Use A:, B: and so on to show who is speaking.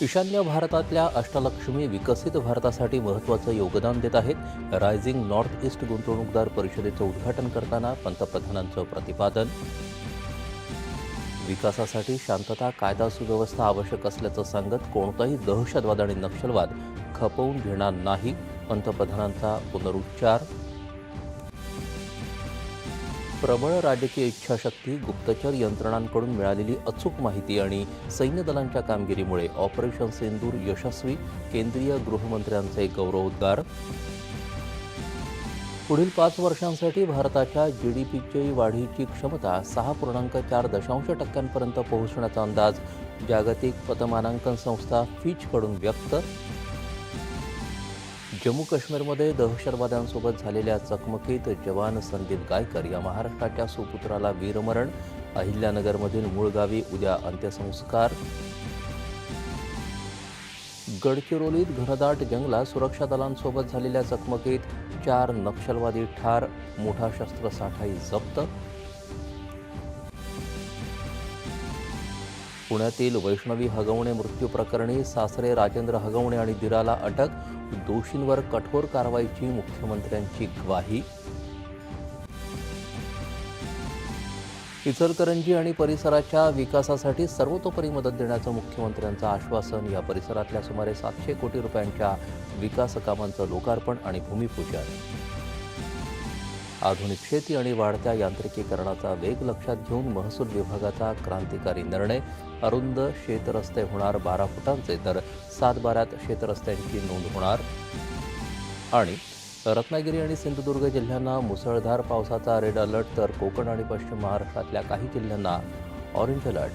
A: ईशान्य भारतातल्या अष्टलक्ष्मी विकसित भारतासाठी महत्त्वाचं योगदान देत आहेत रायझिंग नॉर्थ ईस्ट गुंतवणूकदार परिषदेचं उद्घाटन करताना पंतप्रधानांचं प्रतिपादन. विकासासाठी शांतता कायदा सुव्यवस्था आवश्यक असल्याचं सांगत कोणताही दहशतवाद आणि नक्षलवाद खपवून घेणार नाही पंतप्रधानांचा पुनरुच्चार प्रबळ राजकीय इच्छाशक्ती गुप्तचर यंत्रणांकडून मिळालेली अचूक माहिती आणि सैन्य दलांच्या कामगिरीमुळे ऑपरेशन सेंदूर यशस्वी केंद्रीय गृहमंत्र्यांचे गौरवोद्गार. पुढील पाच वर्षांसाठी भारताच्या जीडीपीची वाढीची क्षमता सहा पूर्णांक चार दशांश टक्क्यांपर्यंत पोहोचण्याचा अंदाज जागतिक पतमानांकन संस्था फिचकडून व्यक्त जम्मू काश्मीरमध्ये दहशतवाद्यांसोबत झालेल्या चकमकीत जवान संदीप गायकर या महाराष्ट्राच्या सुपुत्राला वीरमरण. अहिल्यानगरमधील मूळ गावी उद्या अंत्यसंस्कार. गडचिरोलीत घनदाट जंगलात सुरक्षा दलांसोबत झालेल्या चकमकीत चार नक्षलवादी ठार मोठा शस्त्रसाठाही जप्त. पुण्यातील वैष्णवी हगवणे मृत्यू प्रकरणी सासरे राजेंद्र हगवणे आणि दिराला अटक दोषींवर कठोर कारवाईची मुख्यमंत्र्यांची ग्वाही. इचलकरंजी आणि परिसराच्या विकासासाठी सर्वतोपरी मदत देण्याचं मुख्यमंत्र्यांचं आश्वासन. या परिसरातल्या सुमारे सातशे कोटी रुपयांच्या विकास कामांचं लोकार्पण आणि भूमिपूजन. आधुनिक शेती आणि वाढत्या यांत्रिकीकरणाचा वेग लक्षात घेऊन महसूल विभागाचा क्रांतिकारी निर्णय. अरुंद शेतरस्ते होणार बारा फुटांचे तर सात बारात शेतरस्त्यांची नोंद होणार. आणि रत्नागिरी आणि सिंधुदुर्ग जिल्ह्यांना मुसळधार पावसाचा रेड अलर्ट तर कोकण आणि पश्चिम महाराष्ट्रातल्या काही जिल्ह्यांना ऑरेंज अलर्ट.